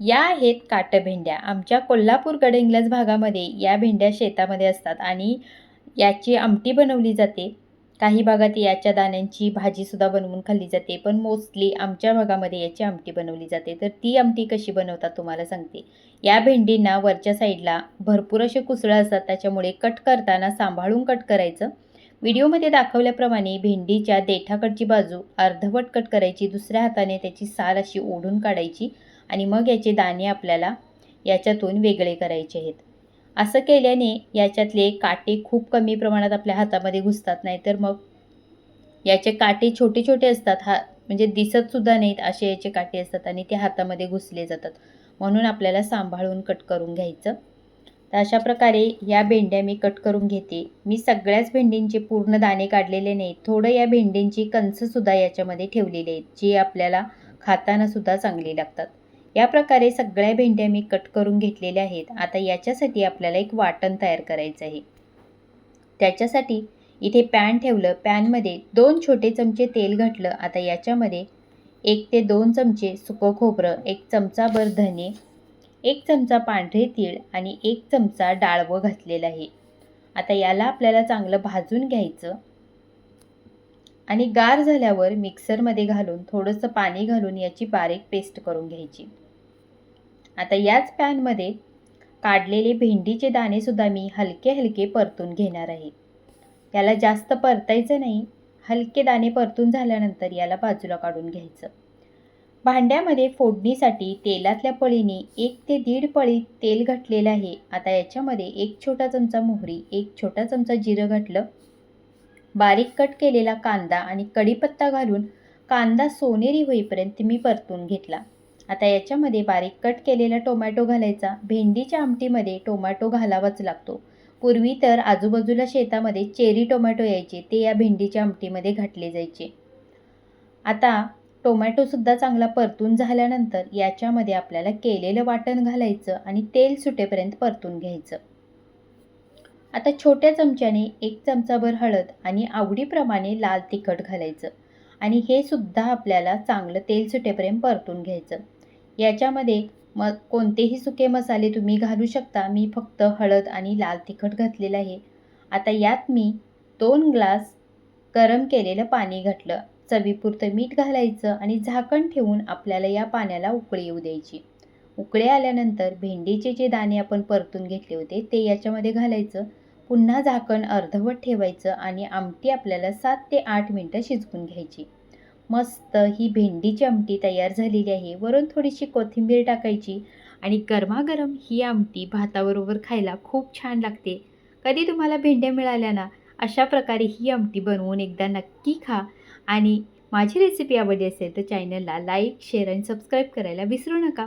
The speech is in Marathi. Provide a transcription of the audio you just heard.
या आहेत काटभेंड्या. आमच्या कोल्हापूर गडहिंग्लज भागामध्ये या भेंड्या शेतामध्ये असतात आणि याची आमटी बनवली जाते. काही भागात याच्या दाण्यांची भाजीसुद्धा बनवून खाल्ली जाते पण मोस्टली आमच्या भागामध्ये याची आमटी बनवली जाते. तर ती आमटी कशी बनवतात तुम्हाला सांगते. या भेंडींना वरच्या साईडला भरपूर असे कुसळं असतात त्याच्यामुळे कट करताना सांभाळून कट करायचं. व्हिडिओमध्ये दाखवल्याप्रमाणे भेंडीच्या देठाकडची बाजू अर्धवट कट करायची दुसऱ्या हाताने त्याची साल अशी ओढून काढायची. आणि मग याचे दाणे आपल्याला याच्यातून वेगळे करायचे आहेत. असं केल्याने याच्यातले काटे खूप कमी प्रमाणात आपल्या हातामध्ये घुसतात नाही तर मग याचे काटे छोटे छोटे असतात. हा म्हणजे दिसतसुद्धा नाहीत असे याचे काटे असतात आणि ते हातामध्ये घुसले जातात. म्हणून आपल्याला सांभाळून कट करून घ्यायचं. तर अशा प्रकारे या भेंड्या मी कट करून घेते. मी सगळ्याच भेंडींचे पूर्ण दाणे काढलेले नाहीत. थोडं या भेंडींची कणसंसुद्धा याच्यामध्ये ठेवलेली आहेत जी आपल्याला खातानासुद्धा चांगली लागतात. या प्रकारे सगळ्या भेंड्या मी कट करून घेतलेल्या आहेत. आता याच्यासाठी आपल्याला एक वाटण तयार करायचं आहे. त्याच्यासाठी इथे पॅन ठेवलं. पॅनमध्ये दोन छोटे चमचे तेल घातलं. आता याच्यामध्ये एक ते दोन चमचे सुकं खोबरं एक चमचाभर धने एक चमचा पांढरे तीळ आणि एक चमचा डाळवं घातलेलं आहे. आता याला आपल्याला चांगलं भाजून घ्यायचं. आणि गार झाल्यावर मिक्सरमध्ये घालून थोडंसं पाणी घालून याची बारीक पेस्ट करून घ्यायची. आता याच पॅनमध्ये काढलेले भेंडीचे दाणेसुद्धा मी हलके हलके परतून घेणार आहे. याला जास्त परतायचं नाही. हलके दाणे परतून झाल्यानंतर याला बाजूला काढून घ्यायचं. भांड्यामध्ये फोडणीसाठी तेलातल्या पळीने एक ते दीड पळी तेल घातलेलं आहे. आता याच्यामध्ये एक छोटा चमचा मोहरी एक छोटा चमचा जिरं घातलं. बारीक कट केलेला कांदा आणि कढीपत्ता घालून कांदा सोनेरी होईपर्यंत मी परतून घेतला. आता याच्यामध्ये बारीक कट केलेला टोमॅटो घालायचा. भेंडीच्या आमटीमध्ये टोमॅटो घालावाच लागतो. पूर्वी तर आजूबाजूला शेतामध्ये चेरी टोमॅटो यायचे. ते या भेंडीच्या आमटीमध्ये घातले जायचे. आता टोमॅटोसुद्धा चांगला परतून झाल्यानंतर याच्यामध्ये आपल्याला केलेलं वाटण घालायचं आणि तेल सुटेपर्यंत परतून घ्यायचं. आता छोट्या चमच्याने एक चमचाभर हळद आणि आवडीप्रमाणे लाल तिखट घालायचं. आणि हे सुद्धा आपल्याला चांगलं तेल सुटेपर्यंत परतून घ्यायचं. याच्यामध्ये म कोणतेही सुके मसाले तुम्ही घालू शकता. मी फक्त हळद आणि लाल तिखट घातलेलं आहे. आता यात मी दोन ग्लास गरम केलेलं पाणी घातलं. चवीपुरतं मीठ घालायचं आणि झाकण ठेवून आपल्याला या पाण्याला उकळी येऊ द्यायची. उकळे आल्यानंतर भेंडीचे जे दाणे आपण परतून घेतले होते ते याच्यामध्ये घालायचं. पुन्हा झाकण अर्धवट ठेवायचं आणि आमटी आपल्याला सात ते आठ मिनटं शिजवून घ्यायची. मस्त ही भेंडीची आमटी तयार झालेली आहे. वरून थोडीशी कोथिंबीर टाकायची आणि गरमागरम ही आमटी भाताबरोबर खायला खूप छान लागते. कधी तुम्हाला भेंड्या मिळाल्या ना अशा प्रकारे ही आमटी बनवून एकदा नक्की खा. आणि माझी रेसिपी आवडली असेल तर चॅनलला लाईक शेअर आणि सबस्क्राईब करायला विसरू नका.